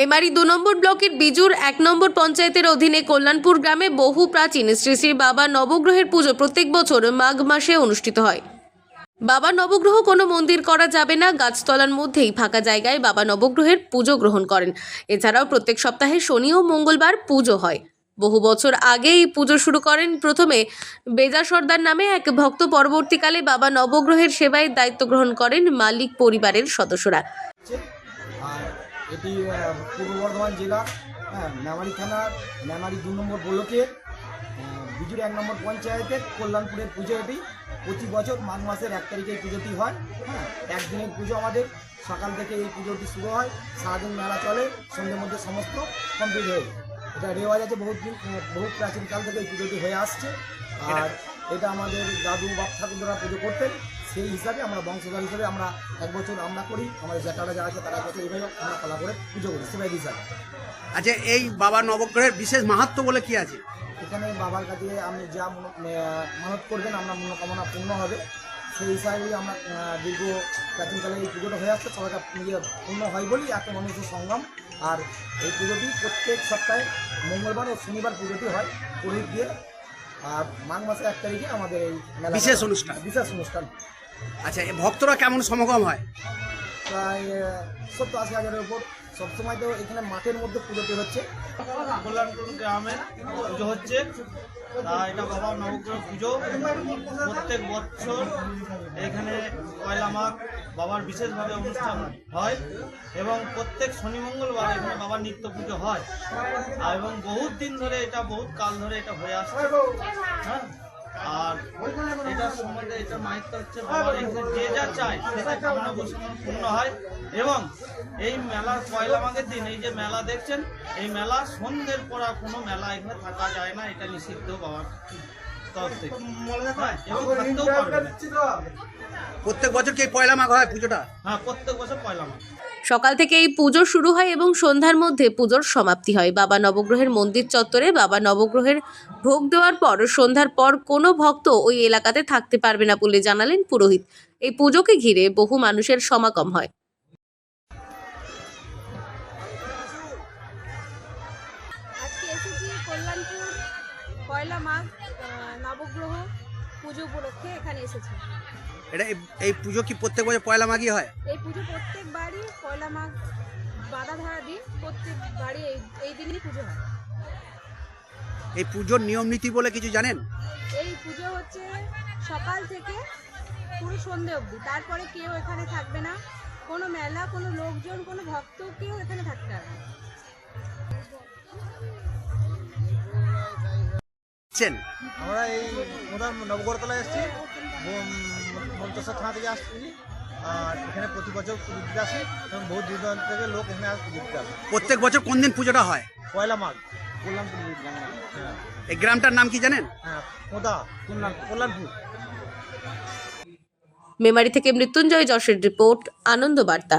মেমারি দু নম্বর ব্লকের বিজুর এক নম্বর পঞ্চায়েতের অধীনে কল্যাণপুর গ্রামে বহু প্রাচীন শ্রী শ্রী বাবা নবগ্রহের পুজো প্রত্যেক বছর মাঘ মাসে অনুষ্ঠিত হয়। বাবা নবগ্রহ কোনো মন্দির করা যাবে না, গাছতলার মধ্যেই ফাঁকা জায়গায় বাবা নবগ্রহের পুজো গ্রহণ করেন। এছাড়াও প্রত্যেক সপ্তাহে শনি ও মঙ্গলবার পুজো হয়। বহু বছর আগেই পুজো শুরু করেন। প্রথমে বেজা সর্দার নামে এক ভক্ত পরবর্তীকালে বাবা নবগ্রহের সেবায় দায়িত্ব গ্রহণ করেন মালিক পরিবারের সদস্যরা। এটি পূর্ব বর্ধমান জেলার হ্যাঁ মেমারি থানার মেমারি দু নম্বর ব্লকের বিজুর এক নম্বর পঞ্চায়েতের কল্যাণপুরের পুজো এটি। প্রতি বছর মাঘ মাসের এক তারিখে পুজোটি হয় হ্যাঁ? একদিনের পুজো আমাদের সকাল থেকে এই পুজোটি শুরু হয় সারাদিন মেলা চলে সন্ধ্যের মধ্যে সমস্ত কমপ্লিট হয়ে এটা রেওয়াজ আছে বহুত দিন আহ, বহু প্রাচীনকাল থেকে এই পুজোটি হয়ে আসছে। আর এটা আমাদের দাদু বাপ ঠাকুররা পুজো করতেন। সেই হিসাবে আমরা বংশধর হিসাবে আমরা এক বছর আমরা করি আমাদের জ্যাঠারা যারা আছে তারা এক বছর এইভাবে আমরা পালা করে পুজো করি সেবাই হিসাবে। আচ্ছা এই বাবা নবগ্রহের বিশেষ মাহাত্ম বলে কি আছে? এখানে বাবার কাছে আপনি যা মনো- মানত করবেন আমরা মনোকামনা পূর্ণ হবে। সেই হিসাবে আমরা দীর্ঘ প্রাচীনকালে এই পুজোটা হয়ে আসছে সবাইটা পূর্ণ হয় বলি এত মানুষের সংগ্রাম। আর এই পুজোটি প্রত্যেক সপ্তাহে মঙ্গলবার ও শনিবার পুজোটি হয় পুরোহিত দিয়ে। আর মাঘ মাসের এক তারিখে আমাদের এই বিশেষ অনুষ্ঠান। বিশেষ অনুষ্ঠান। আচ্ছা এই ভক্তরা কেমন সমাগম হয়? প্রায় সত্তর আশি হাজারের উপর। সবসময় তো এখানে মাঠের মধ্যে পুজোটি হচ্ছে। কল্যাণপুর গ্রামে পুজো হচ্ছে। তা এটা বাবা নবগ্রহ পুজো। প্রত্যেক বছর এখানে পয়লা মাঘ বাবার বিশেষভাবে অনুষ্ঠান হয় এবং প্রত্যেক শনি মঙ্গলবার এখানে বাবার নিত্য পুজো হয়। আর এবং বহুত দিন ধরে এটা বহুত কাল ধরে এটা হয়ে আসছে। হ্যাঁ? আর এটার এটা মাহিত্য হচ্ছে যে যা চায় সেটা কামনা বাসনা পূর্ণ হয়। এবং এই মেলার পয়লা মাঘের দিন এই যে মেলা দেখছেন এই মেলা সন্ধ্যের পর আর কোনো মেলা এখানে থাকা যায় না এটা নিষিদ্ধ বাবার তরফ থেকে। হ্যাঁ। প্রত্যেক বছর কি পয়লা মাঘ হয় পুজোটা? হ্যাঁ প্রত্যেক বছর পয়লা মাঘ। সকাল থেকে এই পুজো শুরু হয় এবং সন্ধ্যার মধ্যে পুজোর সমাপ্তি হয়। বাবা নবগ্রহের মন্দির চত্বরে বাবা নবগ্রহের ভোগ দেওয়ার পর সন্ধ্যার পর কোনো ভক্ত ওই এলাকাতে থাকতে পারবে না বলে জানালেন পুরোহিত। এই পুজোকে ঘিরে বহু মানুষের সমাগম হয়। পয়লা মাঘ নবগ্রহ। পুজো উপলক্ষে এখানে এসেছি। এটা এই- পুজো কি প্রত্যেক বছর পয়লা মাঘই হয়? এই পুজো প্রত্যেক বাড়ি পয়লা মাঘ বাধা ধরা দিন প্রত্যেক বাড়ি এই এই দিনই পুজো হয়। এই পুজোর নিয়ম নীতি বলে কিছু জানেন? এই পুজো হচ্ছে সকাল থেকে পুরো সন্ধে অবধি। তারপরে কেউ এখানে থাকবে না। কোনো মেলা কোনো লোকজন কোনো ভক্ত কেউ এখানে থাকতে হবে না। আমরা এই প্রধান নবগড়তলায় এসেছি। মন্তেশ্বর থানা থেকে আসছি। আর এখানে প্রতি বছর পুজো দিতে আসি এবং বহু দূর দূরান্ত থেকে লোক এখানে আস পুজো দিতে আসে। প্রত্যেক বছর কোন দিন পুজোটা হয়? পয়লা মাঘ। কল্যাণপুর হ্যাঁ এই গ্রামটার নাম কি জানেন? হ্যাঁ কোদা। কল্যাণ কল্যাণপুর। মেমারি থেকে মৃত্যুঞ্জয় যশের রিপোর্ট আনন্দ বার্তা।